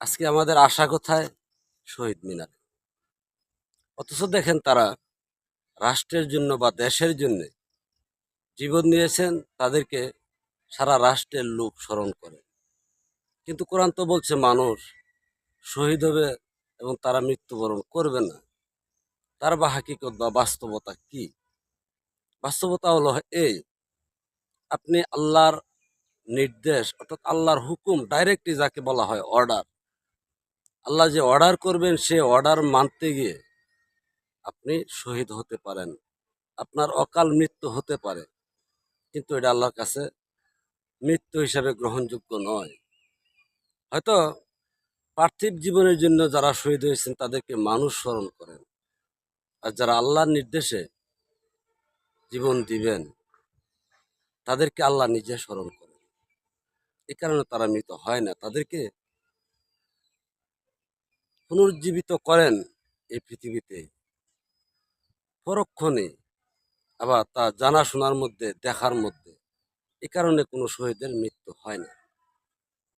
আজকে আমাদের আশা কোথায়? শহীদ মিনার। অথচ দেখেন তারা রাষ্ট্রের জন্য বা দেশের জন্য জীবন দিয়েছেন, তাদেরকে সারা রাষ্ট্রের লোক স্মরণ করে। কিন্তু কোরআন তো বলছে, মানুষ শহীদ হবে এবং তারা মৃত্যুবরণ করবে না। তার বা হাকিকত বা বাস্তবতা কি? বাস্তবতা হলো এই আপনি আল্লাহর নির্দেশ অর্থাৎ আল্লাহর হুকুম, ডাইরেক্টলি যাকে বলা হয়, অর্ডার আল্লাহ যে অর্ডার করবেন, সে অর্ডার মানতে গিয়ে আপনি শহীদ হতে পারেন। আপনার অকাল মৃত্যু হতে পারে, কিন্তু এটা আল্লাহর কাছে মৃত্যু হিসাবে গ্রহণযোগ্য নয়। হয়তো পার্থিব জীবনের জন্য যারা শহীদ হয়েছেন, তাদেরকে মানুষ স্মরণ করেন আর যারা আল্লাহর নির্দেশে জীবন দিবেন, তাদেরকে আল্লাহ নিজে স্মরণ করেন। এ কারণে তারা মৃত হয় না। তাদেরকে পুনর্জীবিত করেন এই পৃথিবীতে। পরক্ষণে আবার তা জানাশোনার মধ্যে, দেখার মধ্যে। এ কারণে কোনো শহীদের মৃত্যু হয় না।